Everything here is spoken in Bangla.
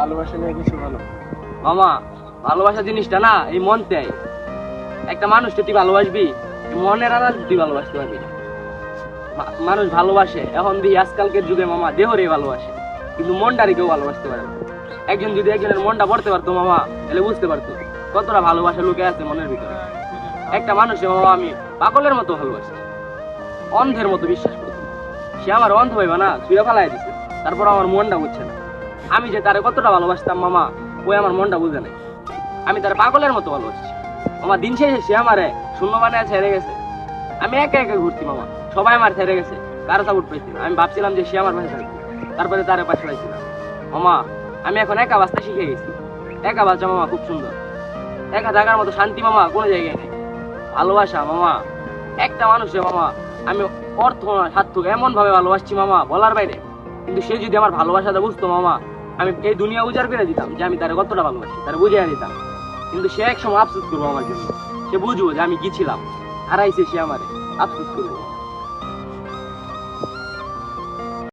ভালোবাসা নিয়ে কিছু মামা, ভালোবাসা জিনিসটা না, এই মন চাই একটা মানুষকে তুই ভালোবাসবি মনের আনাজ তুই ভালোবাসতে পারবি মানুষ ভালোবাসে, এখন দিয়ে আজকালকের যুগে মামা, দেহরে ভালোবাসে। কিন্তু মনটারে কেউ ভালোবাসতে পারে না। একজন যদি একজনের মনটা পড়তে পারতো মামা, তাহলে বুঝতে পারতো কতটা ভালোবাসা লুকে আছে মনের ভিতরে। একটা মানুষে মামা, আমি পাগলের মতো ভালোবাসি। অন্ধের মতো বিশ্বাস করি সে আমার অন্ধ হইবা না শুয়ে ফেলাই দিছে। তারপর আমার মনটা বুঝছে না। আমি যে তারে কতটা ভালোবাসতাম, মামা, ওই আমার মনটা বুঝে নাই। আমি তার পাগলের মতো ভালোবাসছি মামা, দিন শেষে সে আমারে শূন্য বানায় ছেড়ে গেছে। আমি একা একা ঘুরছি, মামা। সবাই আমার ছেড়ে গেছে। কারও সাপোর্ট পাইছি আমি ভাবছিলাম যে সে আমার পাশে থাকবে। তারপরে তারে পাশে পাইছি না মামা, আমি এখন একা বাঁচতে শিখে গেছি। একা বাঁচা, মামা, খুব সুন্দর। একা থাকার মতো শান্তি, মামা, কোনো জায়গায় নেই। ভালোবাসা, মামা। একটা মানুষে, মামা, আমি অর্থ, স্বার্থ এমন ভাবে ভালোবাসছি, মামা, বলার বাইরে। কিন্তু সে যদি আমার ভালোবাসাটা বুঝতো, মামা, আমি এই দুনিয়া উজাড় করে দিতাম, যে আমি তার কতটা ভালোবাসি, তার বুঝিয়ে দিতাম। কিন্তু সে এক সময় আফসোস করব আমার জন্য। সে বুঝব যে আমি কি ছিলাম হারাইছে সে আমারে, আফসোস করব।